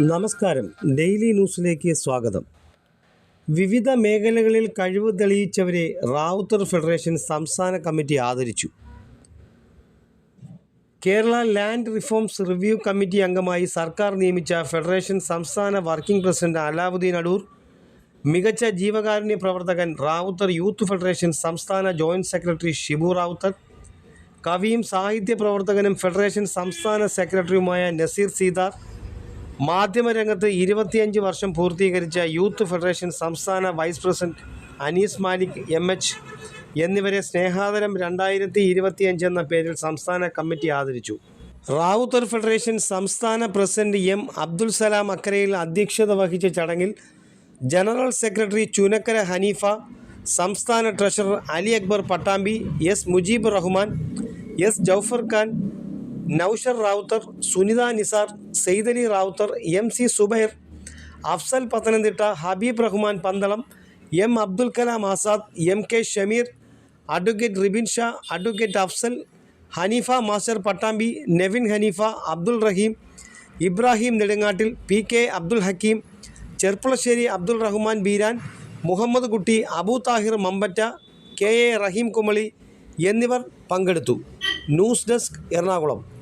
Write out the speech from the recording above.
നമസ്കാരം. ഡെയിലി ന്യൂസിലേക്ക് സ്വാഗതം. വിവിധ മേഖലകളിൽ കഴിവ് തെളിയിച്ചവരെ റാവുത്തർ ഫെഡറേഷൻ സംസ്ഥാന കമ്മിറ്റി ആദരിച്ചു. Kerala land reforms review committee അംഗമായി സർക്കാർ നിയമിച്ച ഫെഡറേഷൻ സംസ്ഥാന വർക്കിംഗ് പ്രസിഡന്റ് അലാവുദ്ദീൻ അടൂർ മികച്ച ജീവകാരുണ്യ പ്രവർത്തകൻ റാവുത്തർ യൂത്ത് ഫെഡറേഷൻ സംസ്ഥാന ജോയിന്റ് സെക്രട്ടറി ഷിബു റാവുത്തർ കവിയും സാഹിത്യ പ്രവർത്തകനും ഫെഡറേഷൻ സംസ്ഥാന സെക്രട്ടറിയുമായ നസീർ സീതാർ മാധ്യമരംഗത്ത് ഇരുപത്തിയഞ്ച് വർഷം പൂർത്തീകരിച്ച യൂത്ത് ഫെഡറേഷൻ സംസ്ഥാന vice president Anees Malik M H എന്നിവരെ സ്നേഹാദരം രണ്ടായിരത്തി ഇരുപത്തിയഞ്ച് എന്ന പേരിൽ സംസ്ഥാന കമ്മിറ്റി ആദരിച്ചു. റാവുത്തർ ഫെഡറേഷൻ സംസ്ഥാന പ്രസിഡന്റ് എം അബ്ദുൽ സലാം അക്കരയിൽ അധ്യക്ഷത വഹിച്ച ചടങ്ങിൽ ജനറൽ സെക്രട്ടറി ചുനക്കര ഹനീഫ സംസ്ഥാന treasurer Ali Akbar Pattambi S Mujeeb Rahman S Jaufar Khan Noushar Rowther Sunitha Nisar Saidali Rowther M C Subair Afsal Pathanamthitta Habeeb Rahman Pandalam M Abdul Kalam Azad M K Shameer advocate Ribin Shah advocate Afsal Haneefa master Pattambi Nevin Haneefa Abdul Raheem Ibrahim Nedungattil P K Abdul Hakeem Cherpulassery Abdul Rahman Beeran Muhammad Kutty Abu Thahir Mambatta K A Raheem Kumily എന്നിവർ പങ്കെടുത്തു. News desk Ernakulam.